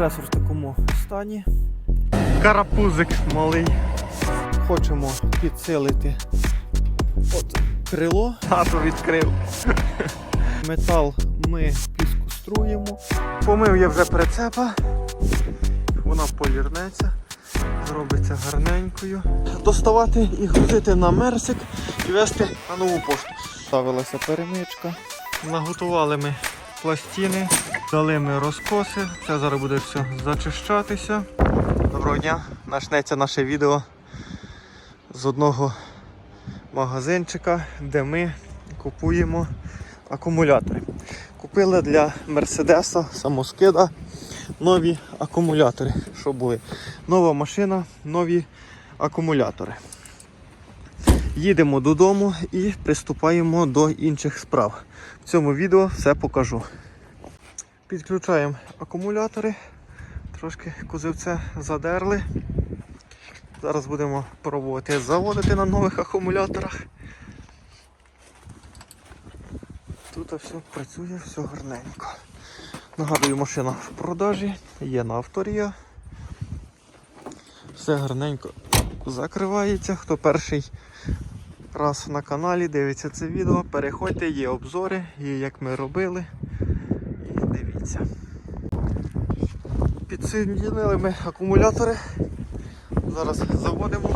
Компресор в такому стані. Карапузик малий. Хочемо підсилити от крило. Тато відкрив. Метал ми піскоструємо. Помив я вже прицепа. Вона полірнеться, зробиться гарненькою. Доставати і грузити на мерсик і вести на нову пошту. Ставилася перемичка. Наготували ми пластини, дали ми розкоси. Це зараз буде все зачищатися. Доброго дня! Начнеться наше відео з одного магазинчика, де ми купуємо акумулятори. Купили для Мерседеса самоскида нові акумулятори, що були. Нова машина, нові акумулятори. Їдемо додому і приступаємо до інших справ. В цьому відео все покажу. Підключаємо акумулятори, трошки кузивце задерли. Зараз будемо пробувати заводити на нових акумуляторах. Тут все працює, все гарненько. Нагадую, машина в продажі, є на авторія. Все гарненько закривається. Хто перший раз на каналі дивиться це відео, переходьте, є обзори, є як ми робили. І дивіться. Ми акумулятори. Зараз заводимо.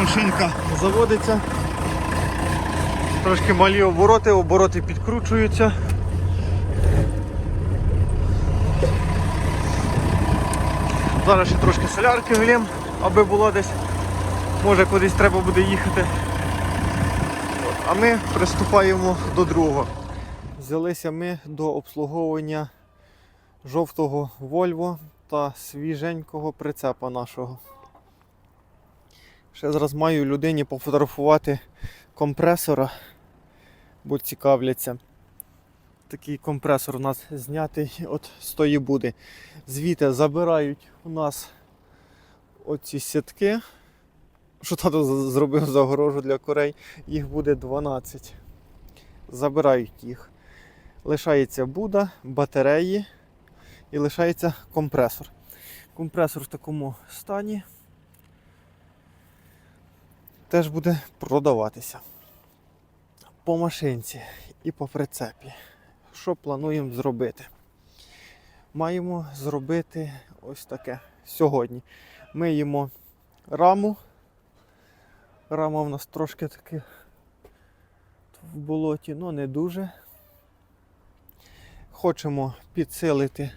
Машинка заводиться. Трошки малі обороти, обороти підкручуються. Зараз ще трошки солярки влім, аби було десь, може кудись треба буде їхати. А ми приступаємо до другого. Взялися ми до обслуговування жовтого Volvo та свіженького прицепа нашого. Ще зараз маю людині пофотографувати компресора, бо цікавляться. Такий компресор у нас знятий от з тої буди. Звідти забирають у нас оці сітки, що тато зробив загорожу для курей. Їх буде 12. Забирають їх. Лишається буда, батареї і лишається компресор. Компресор в такому стані теж буде продаватися. По машинці і по прицепі. Що плануємо зробити? Маємо зробити ось таке сьогодні. Миємо раму. Рама в нас трошки таки в болоті, але не дуже. Хочемо підсилити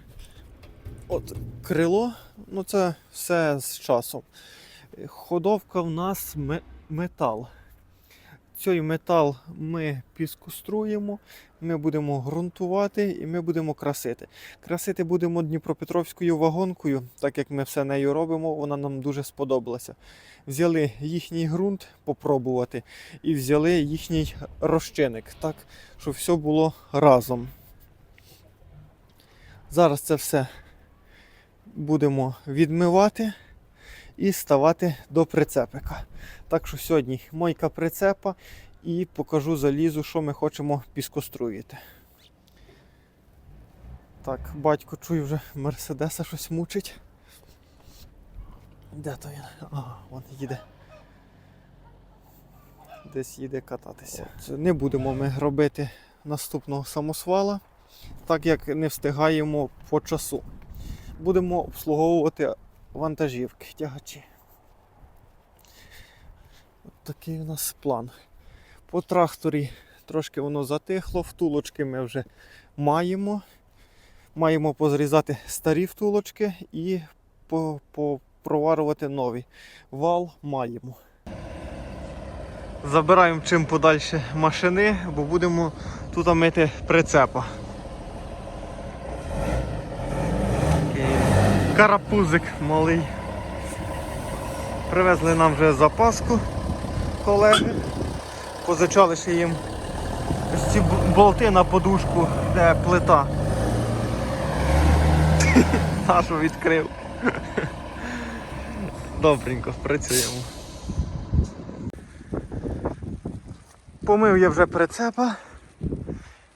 от крило, ну це все з часом. Ходовка в нас метал. Цей метал ми піскоструємо, ми будемо ґрунтувати і ми будемо красити. Красити будемо Дніпропетровською вагонкою, так як ми все нею робимо, вона нам дуже сподобалася. Взяли їхній ґрунт попробувати і взяли їхній розчинник, так, щоб все було разом. Зараз це все будемо відмивати і ставати до прицепика. Так що сьогодні мойка прицепа і покажу залізу, що ми хочемо піскоструїти. Так, батько чую вже Мерседеса щось мучить. Де то він? А, вон їде. Десь їде кататися. Це Не будемо ми робити наступного самосвала, так як не встигаємо по часу. Будемо обслуговувати вантажівки, тягачі. От такий у нас план. По тракторі трошки воно затихло, втулочки ми вже маємо. Маємо позрізати старі втулочки і попроварувати нові. Вал маємо. Забираємо чим подальше машини, бо будемо тут мити прицепа. Карапузик малий. Привезли нам вже запаску колеги. Позичали ще їм ось ці болти на подушку, де плита. нашу відкрив. Добренько, працюємо. Помив я вже прицепа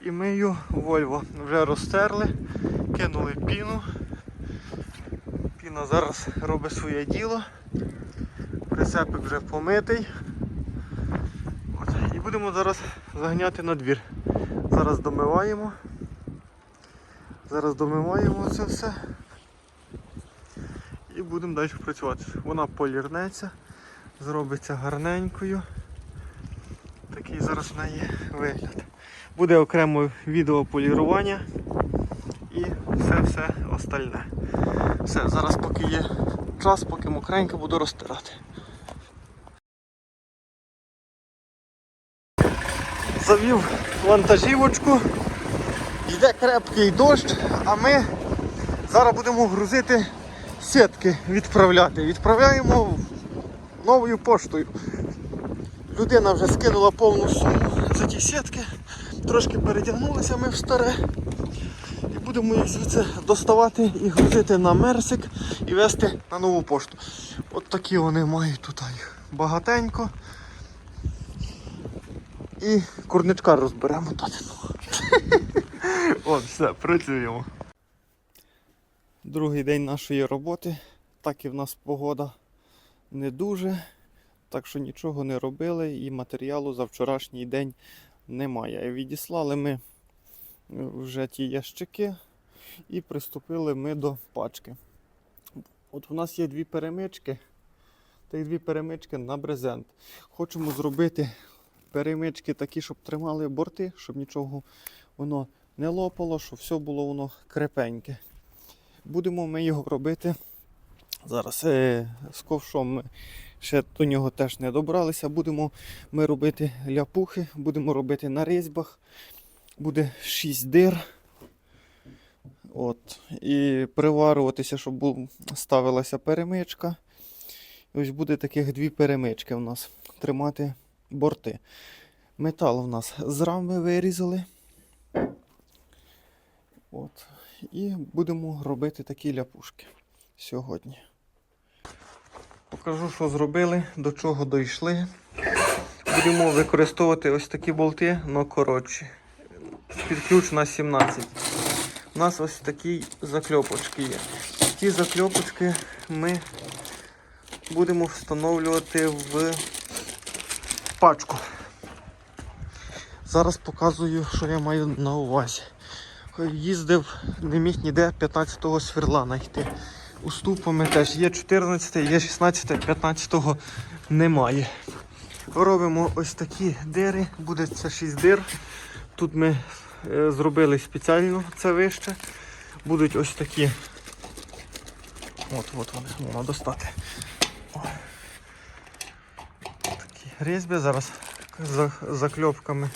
і мию Вольво. Вже розтерли, кинули піну. Піна зараз робить своє діло. Прицепик вже помитий. Будемо зараз заганяти на двір. Зараз домиваємо. Зараз домиваємо це все. І будемо далі працювати. Вона полірнеться, зробиться гарненькою. Такий зараз в неї вигляд. Буде окремо відео полірування і все-все остальне. Все, зараз поки є час, поки мокренько буду розтирати. Завів вантажівочку, йде крепкий дощ, а ми зараз будемо грузити сітки відправляти. Відправляємо новою поштою. Людина вже скинула повну суму за ті сітки. Трошки передягнулися ми в старе. І будемо їх звідси доставати і грузити на мерсик і везти на нову пошту. От такі вони мають тут їх багатенько. І курничка розберемо тут. От, все, працюємо. Другий день нашої роботи. Так і в нас погода не дуже. Так що нічого не робили і матеріалу за вчорашній день немає. Відіслали ми вже ті ящики і приступили ми до пачки. От у нас є дві перемички. Тих дві перемички на брезент. Хочемо зробити перемички такі, щоб тримали борти, щоб нічого воно не лопало, щоб все було воно крепеньке. Будемо ми його робити. Зараз е, з ковшом ми ще до нього теж не добралися. Будемо ми робити ляпухи, будемо робити на різьбах. Буде 6 дир. От. І приварюватися, щоб бу- ставилася перемичка. І ось буде таких дві перемички в нас. Тримати борти. Метал в нас з рами вирізали. От. І будемо робити такі ляпушки сьогодні. Покажу, що зробили, до чого дійшли. Будемо використовувати ось такі болти, але коротші. Під ключ на 17. У нас ось такі закльопочки є. Ті закльопочки ми будемо встановлювати в пачку. Зараз показую, що я маю на увазі. Їздив, не міг ніде 15-го свірла знайти. Уступами теж є 14, є 16, 15 немає. Робимо ось такі дири, буде це 6 дир. Тут ми е, зробили спеціально це вище. Будуть ось такі. От, от вони, можна достати. Різьби. Зараз за закльопками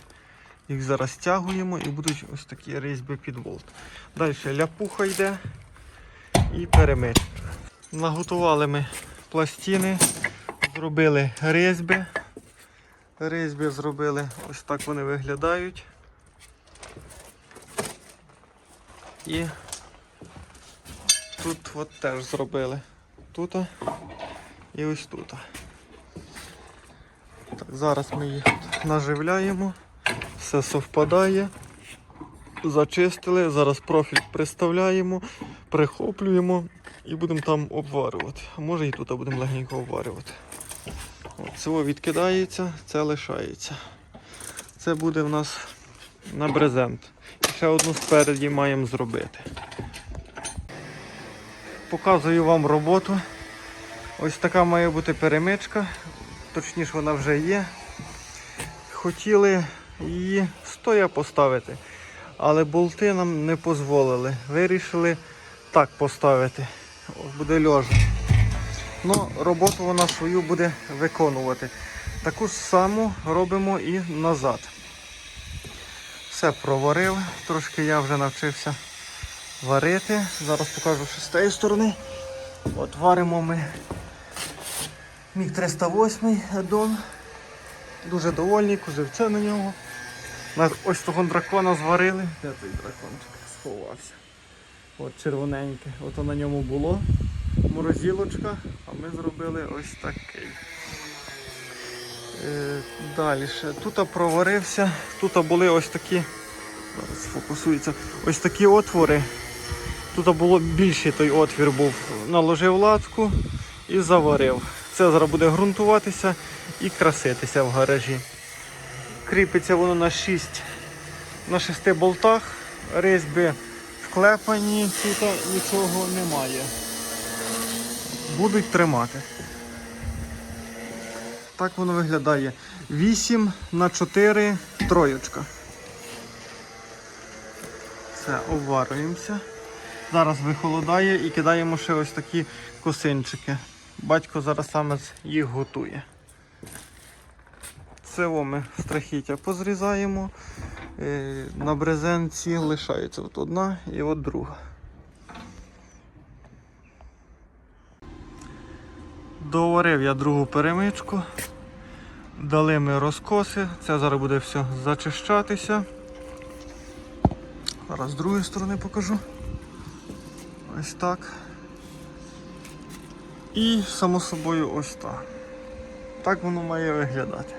їх зараз стягуємо і будуть ось такі різьби під болт. Далі ляпуха йде і перемичка. Наготували ми пластини, зробили різьби. Різьби зробили, ось так вони виглядають. І тут от теж зробили. Тут і ось тут. Зараз ми їх наживляємо, все совпадає. Зачистили, зараз профіль приставляємо, прихоплюємо і будемо там обварювати. Може і тут будемо легенько обварювати. От, Це відкидається, це лишається. Це буде в нас на брезент. І ще одну спереді маємо зробити. Показую вам роботу. Ось така має бути перемичка. Точніше вона вже є. Хотіли її стоя поставити, але болти нам не дозволили. Вирішили так поставити. Буде льожа. Ну, роботу вона свою буде виконувати. Таку саму робимо і назад. Все проварив, трошки я вже навчився варити. Зараз покажу з тієї сторони. От варимо ми міг 308 аддон. Дуже довольний, кузовце на нього. На- Ось того дракона зварили. Де той дракончик сховався? От червоненьке. Ото на ньому було морозилочка, а ми зробили ось такий. Е, далі. Тут проварився, тут були ось такі. Зараз. Ось такі отвори. Тут було більший той отвір був. Наложив латку і заварив. Це зараз буде ґрунтуватися і краситися в гаражі. Кріпиться воно на 6 на шести болтах. Різьби вклепані, тут нічого немає. Будуть тримати. Так воно виглядає. 8 на 4 троєчка. Все, обварюємося. Зараз вихолодає і кидаємо ще ось такі косинчики. Батько зараз саме їх готує. Це ми страхіття позрізаємо. Е, На брезенці лишається от одна і от друга. Доварив я другу перемичку. Дали ми розкоси. Це зараз буде все зачищатися. Зараз з другої сторони покажу. Ось так. І само собою ось так. Так воно має виглядати.